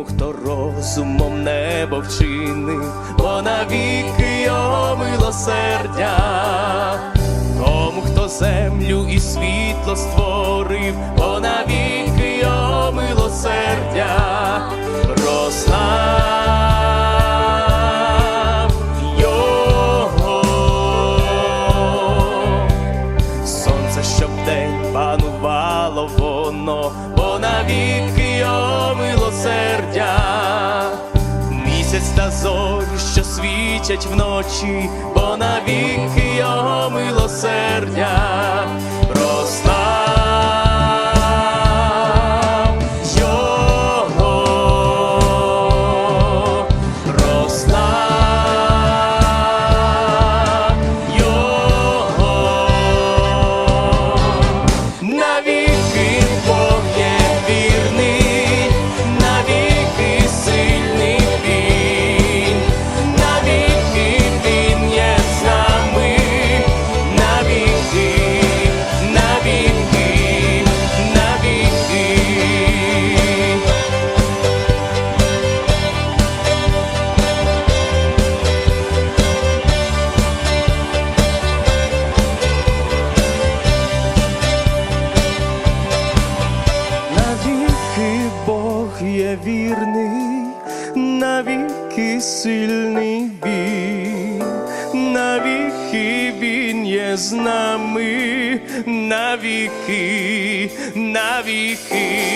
тому, хто розумом небо вчинив, бо навіки його милосердя, тому, хто землю і світло створив, бо навіки його милосердя, прослав. Сонце, щоб день панувало воно, бо навіки його зорі, що світять вночі, бо навіки його милосердя, вірний, навіки сильний він, навіки він є з нами, навіки, навіки.